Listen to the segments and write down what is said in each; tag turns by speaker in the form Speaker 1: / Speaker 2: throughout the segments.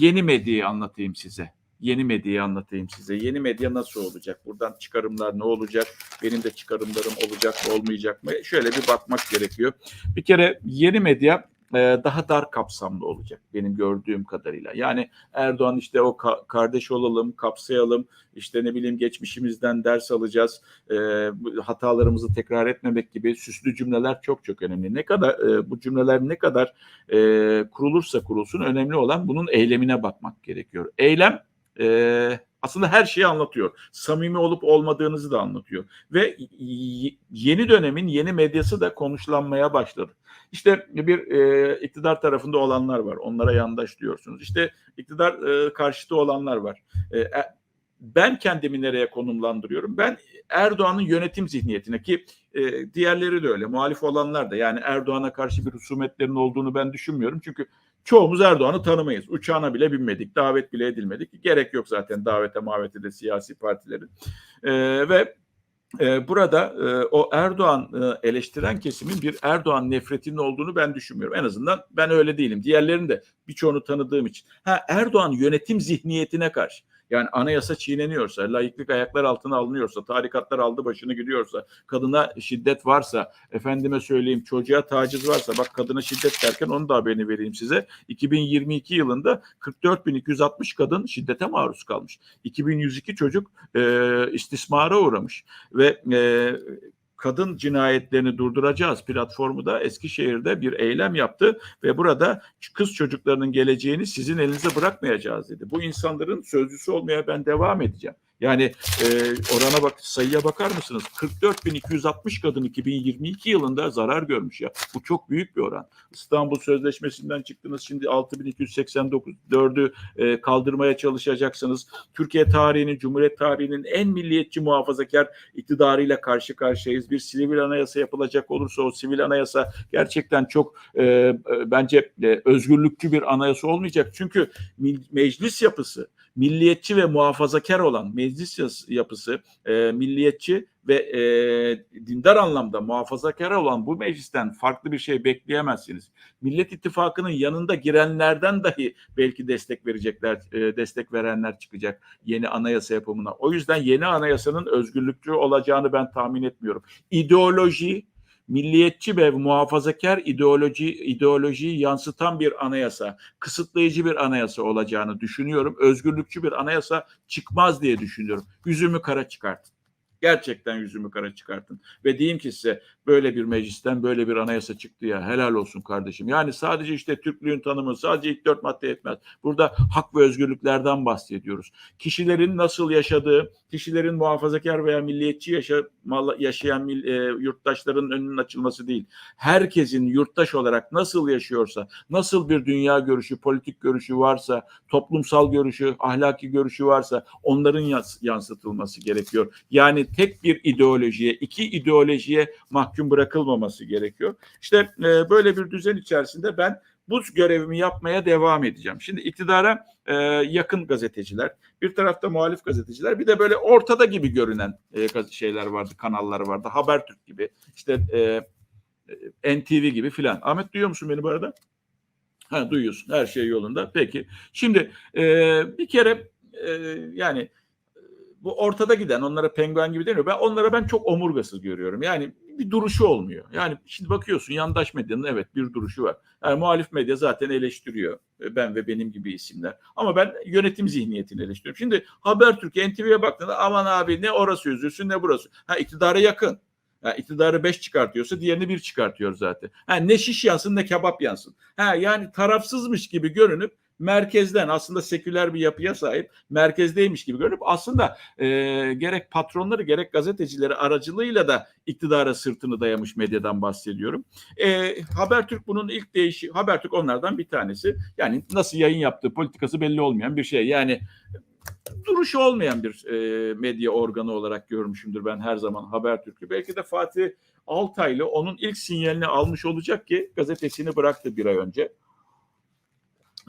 Speaker 1: yeni medyayı anlatayım size. Yeni medyayı anlatayım size. Yeni medya nasıl olacak? Buradan çıkarımlar ne olacak? Benim de çıkarımlarım olacak mı olmayacak mı? Şöyle bir bakmak gerekiyor. Bir kere yeni medya daha dar kapsamlı olacak benim gördüğüm kadarıyla. Yani Erdoğan işte o ka- kardeş olalım, kapsayalım, işte ne bileyim geçmişimizden ders alacağız, e, hatalarımızı tekrar etmemek gibi süslü cümleler çok çok önemli. Ne kadar e, bu cümleler ne kadar e, kurulursa kurulsun önemli olan bunun eylemine bakmak gerekiyor. Eylem e, aslında her şeyi anlatıyor. Samimi olup olmadığınızı da anlatıyor. Ve yeni dönemin yeni medyası da konuşlanmaya başladı. İşte bir e, iktidar tarafında olanlar var. Onlara yandaş diyorsunuz. İşte iktidar e, karşıtı olanlar var. E, e, ben kendimi nereye konumlandırıyorum? Ben Erdoğan'ın yönetim zihniyetine ki e, diğerleri de öyle. Muhalif olanlar da yani Erdoğan'a karşı bir husumetlerin olduğunu ben düşünmüyorum. Çünkü çoğumuz Erdoğan'ı tanımayız. Uçağına bile binmedik, davet bile edilmedik. Gerek yok zaten davete mavete de siyasi partilerin. E, ve e, burada e, o Erdoğan e, eleştiren kesimin bir Erdoğan nefretinin olduğunu ben düşünmüyorum. En azından ben öyle değilim. Diğerlerini de birçoğunu tanıdığım için. Ha Erdoğan yönetim zihniyetine karşı. Yani anayasa çiğneniyorsa, layıklık ayaklar altına alınıyorsa, tarikatlar aldı başını gidiyorsa, kadına şiddet varsa, efendime söyleyeyim çocuğa taciz varsa, bak kadına şiddet derken onu da haberini vereyim size. 2022 yılında 44.260 kadın şiddete maruz kalmış. 2102 çocuk e, istismara uğramış ve e, kadın cinayetlerini durduracağız platformu da Eskişehir'de bir eylem yaptı ve burada kız çocuklarının geleceğini sizin elinize bırakmayacağız dedi. Bu insanların sözcüsü olmaya ben devam edeceğim. Yani e, orana bak sayıya bakar mısınız? 44.260 kadın 2022 yılında zarar görmüş ya. Bu çok büyük bir oran. İstanbul Sözleşmesi'nden çıktınız şimdi 6.289 dördü e, kaldırmaya çalışacaksınız. Türkiye tarihinin, Cumhuriyet tarihinin en milliyetçi muhafazakar iktidarıyla karşı karşıyayız. Bir sivil anayasa yapılacak olursa o sivil anayasa gerçekten çok e, bence e, özgürlükçü bir anayasa olmayacak. Çünkü meclis yapısı milliyetçi ve muhafazakar olan meclis yapısı e, milliyetçi ve e, dindar anlamda muhafazakar olan bu meclisten farklı bir şey bekleyemezsiniz. Millet İttifakı'nın yanında girenlerden dahi belki destek verecekler, e, destek verenler çıkacak yeni anayasa yapımına. O yüzden yeni anayasanın özgürlükçü olacağını ben tahmin etmiyorum. İdeoloji, milliyetçi ve muhafazakar ideoloji ideolojiyi yansıtan bir anayasa, kısıtlayıcı bir anayasa olacağını düşünüyorum. Özgürlükçü bir anayasa çıkmaz diye düşünüyorum. Yüzümü kara çıkartın. Gerçekten yüzümü kara çıkartın. Ve diyeyim ki size böyle bir meclisten böyle bir anayasa çıktı ya helal olsun kardeşim. Yani sadece işte Türklüğün tanımı sadece ilk dört madde etmez. Burada hak ve özgürlüklerden bahsediyoruz. Kişilerin nasıl yaşadığı, kişilerin muhafazakar veya milliyetçi yaşamalı, yaşayan e, yurttaşların önünün açılması değil. Herkesin yurttaş olarak nasıl yaşıyorsa, nasıl bir dünya görüşü, politik görüşü varsa, toplumsal görüşü, ahlaki görüşü varsa onların yans- yansıtılması gerekiyor. Yani tek bir ideolojiye, iki ideolojiye mahkum bırakılmaması gerekiyor. İşte e, böyle bir düzen içerisinde ben bu görevimi yapmaya devam edeceğim. Şimdi iktidara e, yakın gazeteciler, bir tarafta muhalif gazeteciler, bir de böyle ortada gibi görünen e, şeyler vardı, kanallar vardı. Habertürk gibi, işte e, e, NTV gibi filan. Ahmet duyuyor musun beni bu arada? Ha duyuyorsun. Her şey yolunda. Peki. Şimdi e, bir kere e, yani bu ortada giden onlara penguen gibi demiyor. Ben onlara ben çok omurgasız görüyorum. Yani bir duruşu olmuyor. Yani şimdi bakıyorsun yandaş medyanın evet bir duruşu var. Yani muhalif medya zaten eleştiriyor. E, Ben ve benim gibi isimler. Ama ben yönetim zihniyetini eleştiriyorum. Şimdi Habertürk, NTV'ye baktığında aman abi ne orası üzülsün ne burası. Ha iktidara yakın. Ha, iktidarı 5 çıkartıyorsa diğerini 1 çıkartıyor zaten. Ha, ne şiş yansın ne kebap yansın. Ha, yani tarafsızmış gibi görünüp merkezden aslında seküler bir yapıya sahip merkezdeymiş gibi görünüp aslında e, gerek patronları gerek gazetecileri aracılığıyla da iktidara sırtını dayamış medyadan bahsediyorum. E, Habertürk bunun ilk değişi Habertürk onlardan bir tanesi. Yani nasıl yayın yaptığı politikası belli olmayan bir şey. Yani duruşu olmayan bir e, medya organı olarak görmüşümdür ben her zaman Habertürk'ü. Belki de Fatih Altaylı onun ilk sinyalini almış olacak ki gazetesini bıraktı bir ay önce.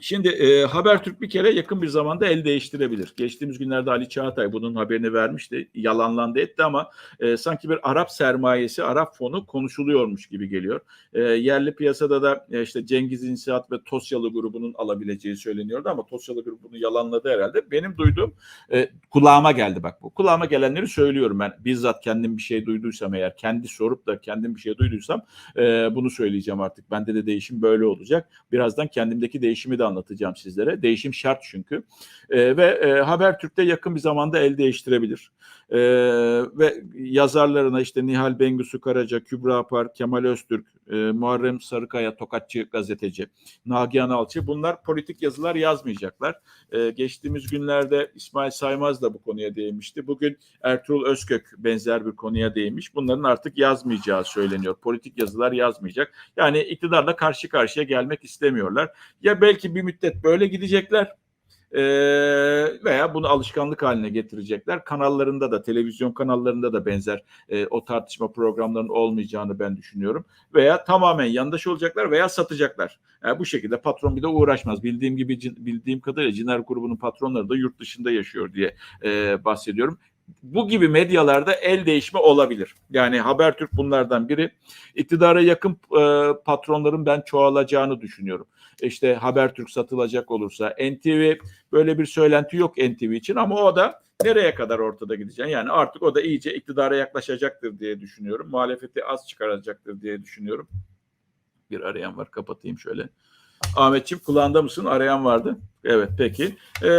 Speaker 1: Şimdi e, Habertürk bir kere yakın bir zamanda el değiştirebilir. Geçtiğimiz günlerde Ali Çağatay bunun haberini vermişti. Yalanlandı etti ama e, sanki bir Arap sermayesi, Arap fonu konuşuluyormuş gibi geliyor. E, yerli piyasada da e, işte Cengiz İnşaat ve Tosyalı grubunun alabileceği söyleniyordu ama Tosyalı grubu yalanladı herhalde. Benim duyduğum e, kulağıma geldi bak bu. Kulağıma gelenleri söylüyorum ben. Bizzat kendim bir şey duyduysam eğer, kendi sorup da kendim bir şey duyduysam e, bunu söyleyeceğim artık. Bende de değişim böyle olacak. Birazdan kendimdeki değişimi de anlatacağım sizlere. Değişim şart çünkü. E, ve e, Habertürk'te yakın bir zamanda el değiştirebilir. E, ve yazarlarına işte Nihal Bengüsü Karaca, Kübra Apar, Kemal Öztürk, e, Muharrem Sarıkaya, Tokatçı gazeteci, Nagihan Alçı bunlar politik yazılar yazmayacaklar. E, geçtiğimiz günlerde İsmail Saymaz da bu konuya değinmişti. Bugün Ertuğrul Özkök benzer bir konuya değinmiş. Bunların artık yazmayacağı söyleniyor. Politik yazılar yazmayacak. Yani iktidarla karşı karşıya gelmek istemiyorlar. Ya belki bir müddet böyle gidecekler veya bunu alışkanlık haline getirecekler. Kanallarında da, televizyon kanallarında da benzer e, o tartışma programlarının olmayacağını ben düşünüyorum. Veya tamamen yandaş olacaklar veya satacaklar. Yani bu şekilde patron bir de uğraşmaz. Bildiğim gibi bildiğim kadarıyla Ciner grubunun patronları da yurt dışında yaşıyor diye e, bahsediyorum bu gibi medyalarda el değişme olabilir. Yani Habertürk bunlardan biri. İktidara yakın e, patronların ben çoğalacağını düşünüyorum. İşte Habertürk satılacak olursa NTV böyle bir söylenti yok NTV için ama o da nereye kadar ortada gidecek? Yani artık o da iyice iktidara yaklaşacaktır diye düşünüyorum. Muhalefeti az çıkaracaktır diye düşünüyorum. Bir arayan var kapatayım şöyle. Ahmetciğim kulağında mısın? Arayan vardı. Evet peki. Ee,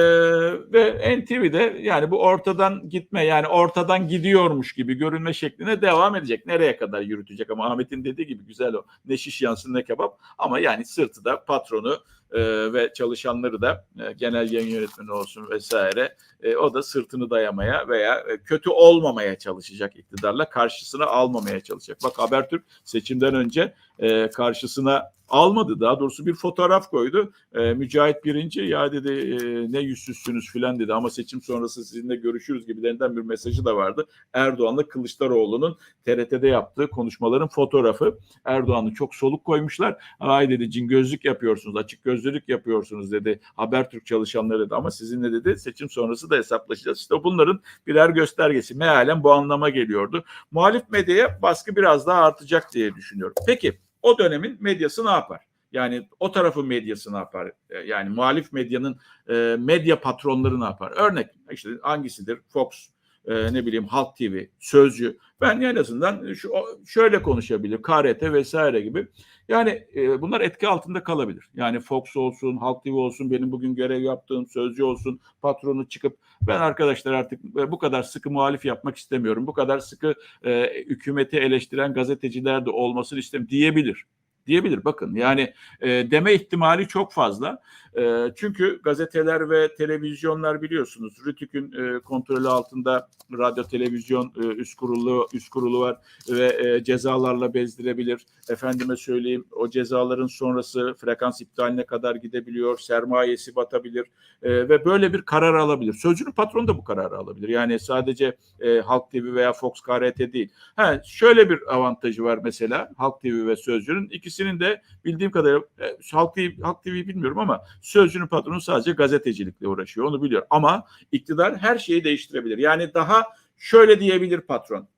Speaker 1: ve NTV'de yani bu ortadan gitme yani ortadan gidiyormuş gibi görünme şekline devam edecek. Nereye kadar yürütecek ama Ahmet'in dediği gibi güzel o. Ne şiş yansın ne kebap ama yani sırtı da patronu e, ve çalışanları da e, genel yayın yönetmeni olsun vesaire e, o da sırtını dayamaya veya e, kötü olmamaya çalışacak iktidarla karşısına almamaya çalışacak. Bak Habertürk seçimden önce e, karşısına almadı daha doğrusu bir fotoğraf koydu. E, Mücahit birinci ya dedi e, ne yüzsüzsünüz filan dedi ama seçim sonrası sizinle görüşürüz gibilerinden bir mesajı da vardı. Erdoğan'la Kılıçdaroğlu'nun TRT'de yaptığı konuşmaların fotoğrafı. Erdoğan'ı çok soluk koymuşlar. Ay dedi cin gözlük yapıyorsunuz, açık gözlülük yapıyorsunuz dedi. Habertürk çalışanları dedi ama sizinle dedi seçim sonrası da hesaplaşacağız. İşte bunların birer göstergesi. Mealen bu anlama geliyordu. Muhalif medyaya baskı biraz daha artacak diye düşünüyorum. Peki o dönemin medyası ne yapar? Yani o tarafın medyası ne yapar? E, yani muhalif medyanın e, medya patronları ne yapar? Örnek işte hangisidir? Fox, e, ne bileyim Halk TV, Sözcü. Ben en azından şu şöyle konuşabilir. KRT vesaire gibi. Yani e, bunlar etki altında kalabilir. Yani Fox olsun, Halk TV olsun, benim bugün görev yaptığım Sözcü olsun, patronu çıkıp ben arkadaşlar artık e, bu kadar sıkı muhalif yapmak istemiyorum. Bu kadar sıkı e, hükümeti eleştiren gazeteciler de olmasını istem diyebilir diyebilir. Bakın yani e, deme ihtimali çok fazla. E, çünkü gazeteler ve televizyonlar biliyorsunuz Rütük'ün e, kontrolü altında radyo televizyon e, üst kurulu üst kurulu var ve e, cezalarla bezdirebilir. Efendime söyleyeyim o cezaların sonrası frekans iptaline kadar gidebiliyor. Sermayesi batabilir e, ve böyle bir karar alabilir. Sözcünün patronu da bu kararı alabilir. Yani sadece e, Halk TV veya Fox KRT değil. Ha, şöyle bir avantajı var mesela Halk TV ve Sözcü'nün ikisinin de bildiğim kadarıyla e, Halk TV, Halk TV bilmiyorum ama Sözcü'nün patronu sadece gazetecilikle uğraşıyor. Onu biliyor. Ama iktidar her şeyi değiştirebilir. Yani daha şöyle diyebilir patron.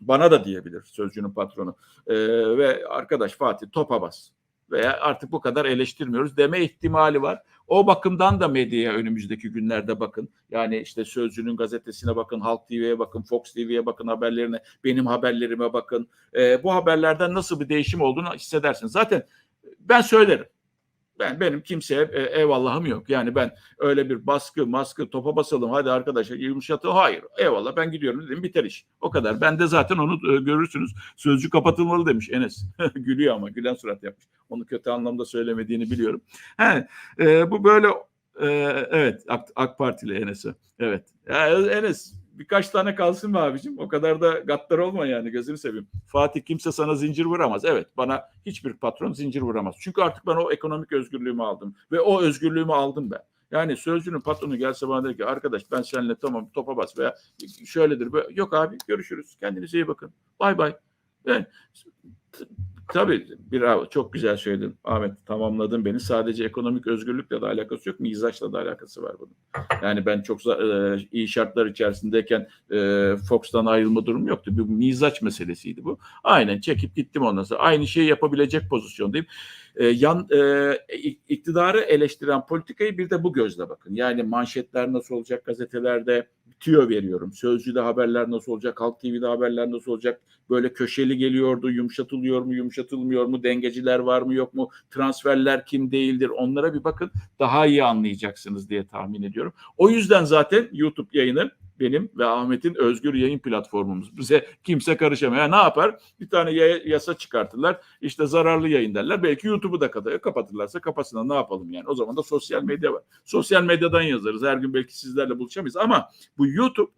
Speaker 1: Bana da diyebilir Sözcü'nün patronu. Ee, ve arkadaş Fatih topa bas veya artık bu kadar eleştirmiyoruz deme ihtimali var. O bakımdan da medyaya önümüzdeki günlerde bakın. Yani işte Sözcü'nün gazetesine bakın, Halk TV'ye bakın, Fox TV'ye bakın haberlerine, benim haberlerime bakın. E, bu haberlerden nasıl bir değişim olduğunu hissedersiniz. Zaten ben söylerim ben benim kimseye e, eyvallahım yok. Yani ben öyle bir baskı, maskı, topa basalım hadi arkadaşlar yumuşatı. Hayır. Eyvallah ben gidiyorum dedim biter iş. O kadar. Ben de zaten onu e, görürsünüz. Sözcü kapatılmalı demiş Enes. Gülüyor ama gülen surat yapmış. Onu kötü anlamda söylemediğini biliyorum. He, e, bu böyle e, evet AK, AK Partili Enes'e. Evet. Ya, Enes birkaç tane kalsın mı abicim? O kadar da gaddar olma yani gözünü seveyim. Fatih kimse sana zincir vuramaz. Evet bana hiçbir patron zincir vuramaz. Çünkü artık ben o ekonomik özgürlüğümü aldım. Ve o özgürlüğümü aldım ben. Yani sözcünün patronu gelse bana der ki arkadaş ben seninle tamam topa bas veya şöyledir. Böyle. Yok abi görüşürüz. Kendinize iyi bakın. Bay bay. Ben Tabii bravo çok güzel söyledin Ahmet tamamladın beni. Sadece ekonomik özgürlükle de alakası yok mizaçla da alakası var bunun. Yani ben çok e, iyi şartlar içerisindeyken e, Fox'tan ayrılma durumu yoktu. Bir mizaç meselesiydi bu. Aynen çekip gittim ondan sonra. Aynı şeyi yapabilecek pozisyondayım. E, yan e, ik- iktidarı eleştiren politikayı bir de bu gözle bakın. Yani manşetler nasıl olacak gazetelerde? Tüyo veriyorum. Sözcüde haberler nasıl olacak, Halk TV'de haberler nasıl olacak, böyle köşeli geliyordu, yumuşatılıyor mu, yumuşatılmıyor mu, dengeciler var mı, yok mu, transferler kim değildir, onlara bir bakın. Daha iyi anlayacaksınız diye tahmin ediyorum. O yüzden zaten YouTube yayını benim ve Ahmet'in özgür yayın platformumuz. Bize kimse karışamıyor. Yani ne yapar? Bir tane ya- yasa çıkartırlar. İşte zararlı yayın derler. Belki YouTube'u da kapatır. kapatırlarsa kapasınlar. Ne yapalım yani? O zaman da sosyal medya var. Sosyal medyadan yazarız. Her gün belki sizlerle buluşamayız ama bu YouTube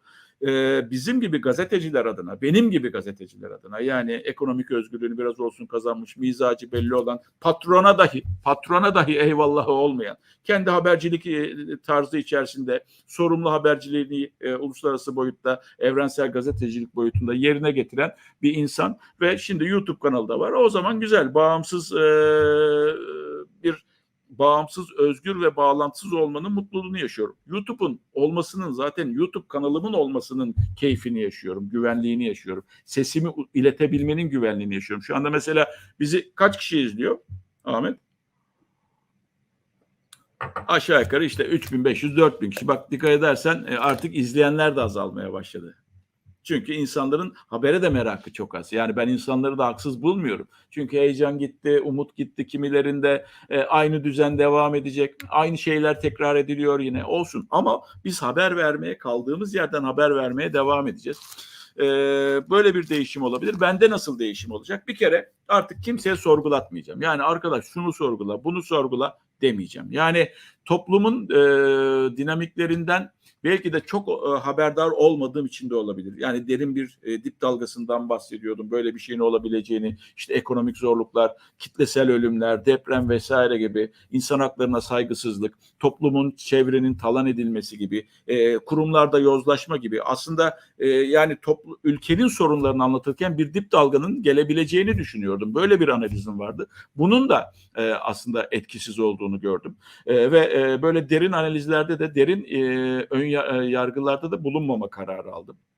Speaker 1: e, bizim gibi gazeteciler adına, benim gibi gazeteciler adına yani ekonomik özgürlüğünü biraz olsun kazanmış, mizacı belli olan, patrona dahi, patrona dahi eyvallahı olmayan, kendi habercilik e, tarzı içerisinde sorumlu haberciliğini e, uluslararası boyutta, evrensel gazetecilik boyutunda yerine getiren bir insan ve şimdi YouTube kanalı da var. O zaman güzel, bağımsız e, bağımsız, özgür ve bağlantısız olmanın mutluluğunu yaşıyorum. YouTube'un olmasının zaten YouTube kanalımın olmasının keyfini yaşıyorum, güvenliğini yaşıyorum. Sesimi iletebilmenin güvenliğini yaşıyorum. Şu anda mesela bizi kaç kişi izliyor Ahmet? Aşağı yukarı işte 3500-4000 kişi. Bak dikkat edersen e, artık izleyenler de azalmaya başladı. Çünkü insanların habere de merakı çok az. Yani ben insanları da haksız bulmuyorum. Çünkü heyecan gitti, umut gitti kimilerinde. E, aynı düzen devam edecek. Aynı şeyler tekrar ediliyor yine. Olsun ama biz haber vermeye kaldığımız yerden haber vermeye devam edeceğiz. E, böyle bir değişim olabilir. Bende nasıl değişim olacak? Bir kere artık kimseye sorgulatmayacağım. Yani arkadaş şunu sorgula, bunu sorgula demeyeceğim. Yani toplumun e, dinamiklerinden belki de çok e, haberdar olmadığım için de olabilir. Yani derin bir e, dip dalgasından bahsediyordum. Böyle bir şeyin olabileceğini, işte ekonomik zorluklar, kitlesel ölümler, deprem vesaire gibi insan haklarına saygısızlık, toplumun, çevrenin talan edilmesi gibi, e, kurumlarda yozlaşma gibi aslında e, yani toplu, ülkenin sorunlarını anlatırken bir dip dalganın gelebileceğini düşünüyordum. Böyle bir analizim vardı. Bunun da e, aslında etkisiz olduğunu gördüm. E, ve e, böyle derin analizlerde de derin e, ön yargılarda da bulunmama kararı aldım.